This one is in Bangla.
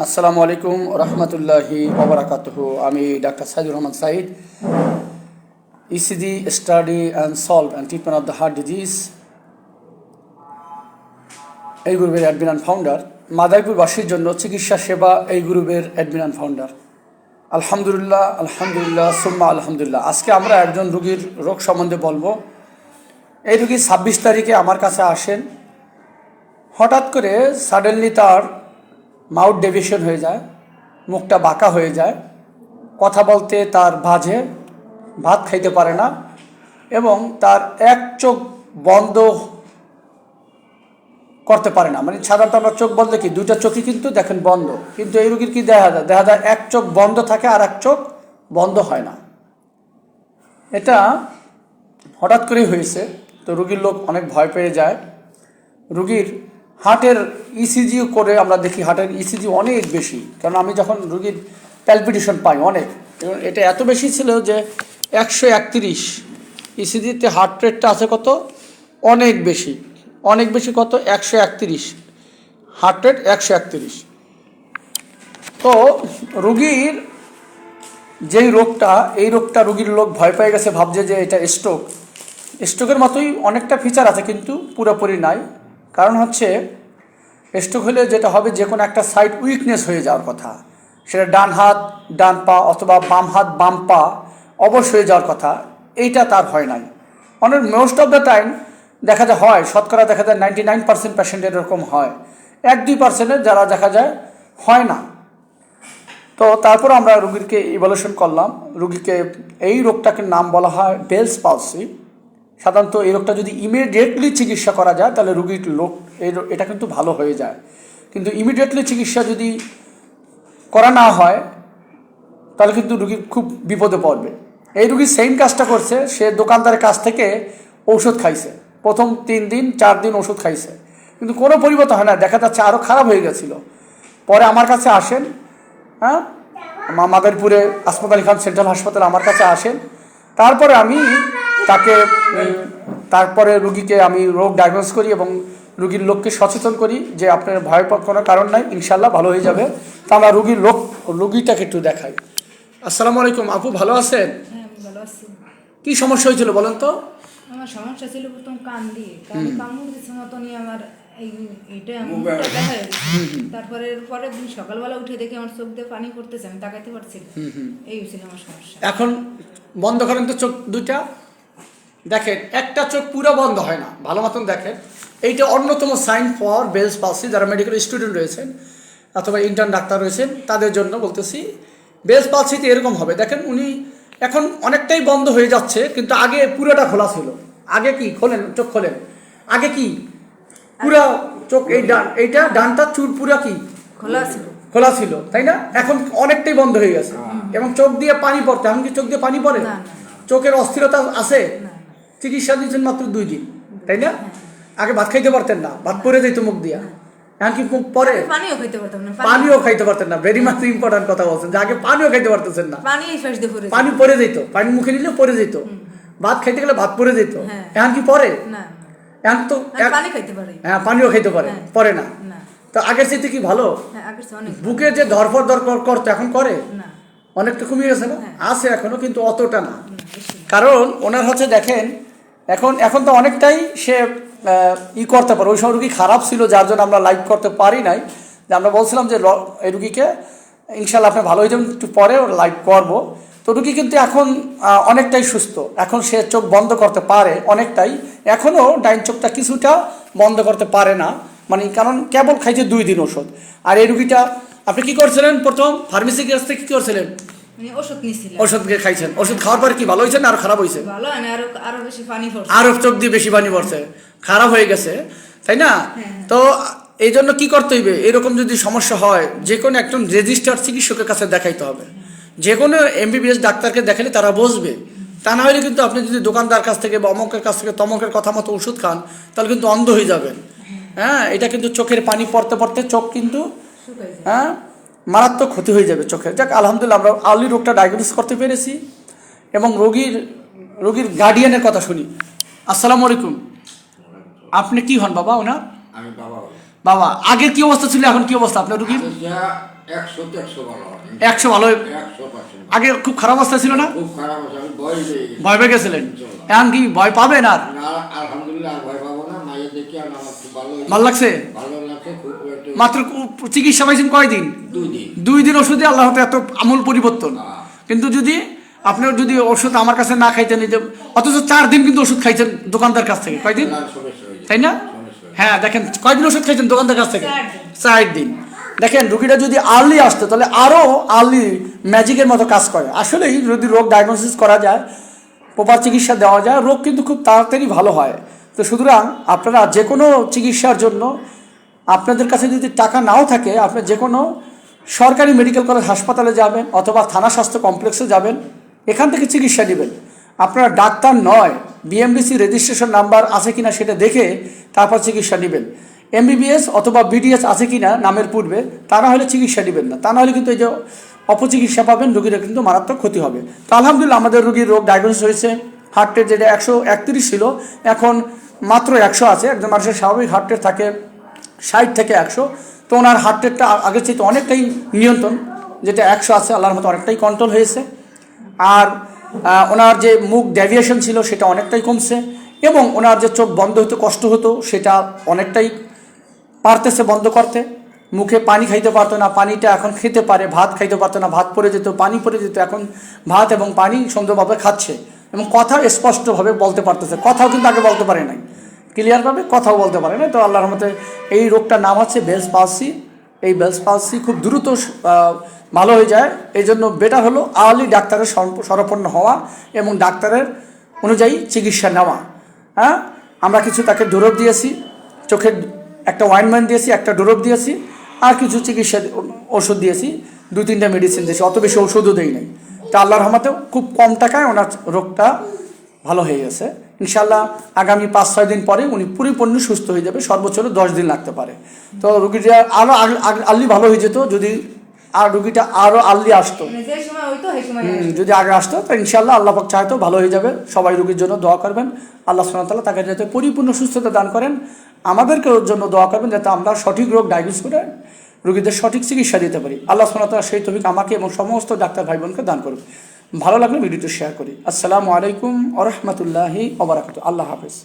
আসসালামু আলাইকুম রহমতুল্লাহি ওবরাকাতুহ আমি doctor Saidur Rahman Sayeed ECD study and solve and treatment of the heart disease এই গ্রুপের অ্যাডমিন অ্যান্ড ফাউন্ডার মাদাইপুরবাসীর জন্য চিকিৎসা সেবা, এই গ্রুপের অ্যাডমিন অ্যান্ড ফাউন্ডার আলহামদুলিল্লাহ আলহামদুলিল্লাহ, সুম্মা আলহামদুলিল্লাহ। আজকে আমরা একজন রুগীর রোগ সম্বন্ধে বলব। এই রুগী ছাব্বিশ তারিখে আমার কাছে আসেন। হঠাৎ করে সাডেনলি তার মাউথ ডেভিশন হয়ে যায়, মুখটা বাঁকা হয়ে যায়, কথা বলতে তার বাজে, ভাত খাইতে পারে না এবং তার এক চোখ বন্ধ করতে পারে না। মানে সাধারণত আমরা চোখ বললে কি দুইটা চোখই কিন্তু দেখেন বন্ধ। কিন্তু এই রুগীর কি দেখা যায়? দেখা যায় এক চোখ বন্ধ থাকে আর এক চোখ বন্ধ হয় না। এটা হঠাৎ করেই হয়েছে। তো রুগীর লোক অনেক ভয় পেয়ে যায়। রুগীর হার্টের ইসিজি করে আমরা দেখি হার্টের ইসিজি অনেক বেশি। কারণ আমি যখন রুগীর প্যালপিটেশন পাই অনেক, এবং এটা এত বেশি ছিল যে একশো একত্রিশ ইসিজিতে হার্ট রেটটা আছে কত? অনেক বেশি। অনেক বেশি কত? একশো একত্রিশ। হার্ট রেট একশো একত্রিশ। তো রুগীর যেই রোগটা, এই রোগটা রুগীর লোক ভয় পেয়ে গেছে, ভাবছে যে এটা স্ট্রোক স্ট্রোকের মতোই অনেকটা ফিচার আছে, কিন্তু পুরোপুরি নাই। কারণ হচ্ছে স্ট্রোক হলে যেটা হবে যে কোনো একটা সাইড উইকনেস হয়ে যাওয়ার কথা। সেটা ডান হাত, ডান পা অথবা বাম হাত, বাম পা অবশ হয়ে যাওয়ার কথা। এইটা তার হয় নাই। অনেক মোস্ট অফ দ্য টাইম দেখা যায়, হয়, শতকরা দেখা যায় নাইনটি নাইন পার্সেন্ট পেশেন্টের এরকম হয়। এক, দুই পার্সেন্টের যারা দেখা যায়, হয় না। তো তারপর আমরা রুগীকে ইভলিউশন করলাম। রুগীকে এই রোগটাকে নাম বলা হয় বেলস পালসি সাধারণত এই রোগটা যদি ইমিডিয়েটলি চিকিৎসা করা যায়, তাহলে রুগীর লোক এটা কিন্তু ভালো হয়ে যায়। কিন্তু ইমিডিয়েটলি চিকিৎসা যদি করা না হয়, তাহলে কিন্তু রুগী খুব বিপদে পড়বে। এই রুগী সেম কাজটা করছে, সে দোকানদারের কাছ থেকে ঔষধ খাইছে। প্রথম তিন দিন, চার দিন ওষুধ খাইছে। কিন্তু কোনো পরিবর্তন হয় না, দেখা যাচ্ছে আরও খারাপ হয়ে গেছিল। পরে আমার কাছে আসেন হ্যাঁ? মাদারীপুরে আসমত আলী খান সেন্ট্রাল হাসপাতাল আমার কাছে আসেন। তারপরে আমি তাকে তারপরে রুগীকে আমি রোগ ডায়াগনোস করি এবং রুগীর লোককে সচেতন করি যে আপনার ভয় পাওয়ার কোনো কারণ নাই ইনশাল্লাহ ভালো হয়ে যাবে। তা আমরা রুগীর লোক রুগীটাকে একটু দেখাই। আসসালামু আলাইকুম আপু ভালো আছেন? হ্যাঁ কি সমস্যা হয়েছিল বলেন তো? আমার সমস্যা ছিল প্রথম কান দিয়ে কান কামড় দিচ্ছে মতনই আমার এই এটা মুখটা দেখা তারপরে পরের দিন সকালবেলা উঠে দেখি আমার চোখ দিয়ে পানি পড়তেছে আমি তাকাইতে পারছি এই ছিল আমার সমস্যা। এখন বন্ধ করেন তো চোখ দুইটা? দেখেন একটা চোখ পুরো বন্ধ হয় না। ভালো মতন দেখেন এইটা অন্যতম সাইন ফর বেলস পালসি যারা মেডিকেল স্টুডেন্ট রয়েছেন অথবা ইন্টার্ন ডাক্তার রয়েছেন তাদের জন্য বলতেছি বেলস পালসিতে এরকম হবে। দেখেন উনি এখন অনেকটাই বন্ধ হয়ে যাচ্ছে কিন্তু আগে পুরোটা খোলা ছিল। আগে কি খোলেন চোখ খোলেন? আগে কি? পুরা চোখ এই ডান এইটা ডানটা চুর পুরা কি? খোলা ছিল। খোলা ছিল তাই না? এখন অনেকটাই বন্ধ হয়ে গেছে। এবং চোখ দিয়ে পানি পড়তে এখন কি চোখ দিয়ে পানি পড়ে। চোখের অস্থিরতা আছে? চিকিৎসা দিয়েছেন মাত্র দুই দিন তাই না? আগে ভাত খাইতে পারতেন না ভাত পরে যেত মুখ দিয়া। এখন কি মুখ পরে পানিও খেতে পারতাম না পানিও খাইতে পারতেন না ভেরি মাচ ইম্পর্টেন্ট কথা বলছেন যে আগে পানিও খাইতে পারতেছেন না। পানি এই দিয়ে পড়ে পানি পরে যেত পানি মুখে নিলে পরে যেত। ভাত খাইতে গেলে ভাত পরে যেত। হ্যাঁ। এখন কি পরে না। এখন তো পানি খাইতে পারি। হ্যাঁ পানিও খাইতে পারে হ্যাঁ। পরে না। তো আগের চাইতে কি ভালো? হ্যাঁ আগের চেয়ে অনেক বুকে যে ধরফর দরকার করতো এখন করে? অনেকটা কমিয়ে গেছে না। আছে এখনও কিন্তু অতটা না। কারণ ওনার হচ্ছে দেখেন এখন এখন তো অনেকটাই সে ই করতে পারে। ওই সময় রুগী খারাপ ছিল, যার জন্য আমরা লাইভ করতে পারি নাই। যে আমরা বলছিলাম যে এই রুগীকে ইনশাল্লাহ আপনি ভালো হয়ে একটু পরে লাইভ করব। তো রুগী কিন্তু এখন অনেকটাই সুস্থ। এখন সে চোখ বন্ধ করতে পারে অনেকটাই। এখনও ডাইন চোখটা কিছুটা বন্ধ করতে পারে না। মানে কারণ কেবল খাইছে দুই দিন ওষুধ। আর এই রুগীটা, আপনি কি করছিলেন প্রথম? ফার্মেসি কাছ থেকে কি করছিলেন? ওষুধ খাইছেন। ওষুধ খাওয়ার পরে কি ভালো হয়েছে না আর খারাপ হয়েছে? আরও চোখ দিয়ে বেশি পানি পড়ছে। খারাপ হয়ে গেছে তাই না? হ্যাঁ। তো এই জন্য কি করতে হইবে? এরকম যদি সমস্যা হয় যে কোনো একজন রেজিস্টার্ড চিকিৎসকের কাছে দেখাইতে হবে। যে কোনো এমবিবিএস ডাক্তারকে দেখালে তারা বসবে। তা না হলে কিন্তু আপনি যদি দোকানদার কাছ থেকে বা অমকের কাছ থেকে তমকের কথা মতো ওষুধ খান তাহলে কিন্তু অন্ধ হয়ে যাবেন। হ্যাঁ। এটা কিন্তু চোখের পানি পড়তে পড়তে চোখ কিন্তু হ্যাঁ? মারাত্মক ক্ষতি হয়ে যাবে চোখের যাক আলহামদুলিল্লাহ আমরা আর্লি রোগটা ডায়াগনোস করতে পেরেছি এবং রোগীর রোগীর গার্ডিয়ানের কথা শুনি। আসসালামু আলাইকুম। আপনি কি হন বাবা ওনার? আমি বাবা। বাবা আগে কি অবস্থা ছিল এখন কি অবস্থা? আপনার রুগীর? একশো ভালো আগে খুব খারাপ অবস্থা ছিল না? ভয় পেয়ে গেছিলেন? এখন কি ভয় পাবেন আর। ভালো লাগছে ভালো লাগছে খুব একটু- মাত্র চিকিৎসা পাইছেন কয়দিন? দুই দিন। ওষুধে আল্লাহ এত আমূল পরিবর্তন। হ্যাঁ। কিন্তু যদি আপনি যদি ওষুধ আমার কাছে না খাইতেন যে অথচ চার দিন কিন্তু ওষুধ খাইছেন দোকানদার কাছ থেকে। কয়দিন? হয়ে তাই না? হ্যাঁ দেখেন কয়দিন ওষুধ খাইছেন দোকানদার কাছ থেকে? চার দিন। চার দিন। দেখেন রুগীটা যদি আর্লি আসতো তাহলে আরও আর্লি ম্যাজিকের মতো কাজ করে। আসলেই যদি রোগ ডায়াগনোসিস করা যায় প্রপার চিকিৎসা দেওয়া যায় রোগ কিন্তু খুব তাড়াতাড়ি ভালো হয়। তো সুতরাং আপনারা যে কোনো চিকিৎসার জন্য আপনাদের কাছে যদি টাকা নাও থাকে, আপনি যে কোনো সরকারি মেডিকেল কলেজ হাসপাতালে যাবেন অথবা থানা স্বাস্থ্য কমপ্লেক্সে যাবেন, এখান থেকে চিকিৎসা নেবেন। আপনারা ডাক্তার নয় বিএমডিসি রেজিস্ট্রেশন নাম্বার আছে কিনা সেটা দেখে তারপর চিকিৎসা নেবেন। এমবিবিএস অথবা বিডিএস আছে কিনা নামের পূর্বে তা না হলে চিকিৎসা নেবেন না। তা না হলে কিন্তু এই যে অপচিকিৎসা পাবেন রুগীরা কিন্তু মারাত্মক ক্ষতি হবে। তো আলহামদুলিল্লাহ আমাদের রুগীর রোগ ডায়াগনোসিস হয়েছে। হার্ট রেট যেটা একশো একত্রিশ ছিল, এখন মাত্র একশো আছে। একজন মানুষের স্বাভাবিক হার্ট রেট থাকে ষাট থেকে একশো। তো ওনার হার্ট রেটটা আগের চাইতে অনেকটাই নিয়ন্ত্রণ, যেটা একশো আছে, আল্লাহর মতো অনেকটাই কন্ট্রোল হয়েছে। আর ওনার যে মুখ ড্যাভিয়েশন ছিল, সেটা অনেকটাই কমছে এবং ওনার যে চোখ বন্ধ হতে কষ্ট হতো, সেটা অনেকটাই পারতেছে বন্ধ করতে। মুখে পানি খাইতে পারতো না, পানিটা এখন খেতে পারে, ভাত খাইতে পারতো না, ভাত পড়ে যেত, পানি পড়ে যেত, এখন ভাত এবং পানি সুন্দরভাবে খাচ্ছে এবং কথা স্পষ্টভাবে বলতে পারতেছে, কথাও কিন্তু আগে বলতে পারে নাই। ক্লিয়ারভাবে কথাও বলতে পারে না। তো আল্লাহর মতে এই রোগটার নাম হচ্ছে বেলস পালসি। এই বেলস পালসি খুব দ্রুত ভালো হয়ে যায়। এই জন্য বেটার হলো আর্লি ডাক্তারের সরপন্ন হওয়া এবং ডাক্তারের অনুযায়ী চিকিৎসা নেওয়া। হ্যাঁ? আমরা কিছু তাকে ডোরপ দিয়েছি, চোখের একটা ওয়াইনমেন্ট দিয়েছি, একটা ডোরপ দিয়েছি, আর কিছু চিকিৎসা ওষুধ দিয়েছি দু তিনটা মেডিসিন দিয়েছি, অত বেশি ওষুধও দেই নাই। তা আল্লাহর রহমতেও খুব কম টাকায় ওনার রোগটা ভালো হয়ে গেছে। ইনশাল্লাহ আগামী পাঁচ ছয় দিন পরে উনি পরিপূর্ণ সুস্থ হয়ে যাবে সর্বোচ্চ দশ দিন লাগতে পারে। তো রুগীটা আরও আর্লি ভালো হয়ে যেত যদি আর রুগীটা আরও আর্লি আসতো। মানে হুম, যদি আগে আসতো তো ইনশাল্লাহ আল্লাহ পাক চাইতো ভালো হয়ে যাবে। সবাই রুগীর জন্য দোয়া করবেন। আল্লাহ ওয়া তাকে যাতে পরিপূর্ণ সুস্থতা দান করেন। আমাদেরকে ওর জন্য দোয়া করবেন যাতে আমরা সঠিক রোগ ডায়াগনোস করে রুগীদের সঠিক চিকিৎসা দিতে পারি। আল্লাহ ওয়া সেই তবিক আমাকে এবং সমস্ত ডাক্তার ভাই বোনকে দান করুন ভালো লাগলে ভিডিওটি শেয়ার করি। আসসালামু আলাইকুম আরহামতুল্লাহি রহমতুল্লাহি আল্লাহ হাফিজ।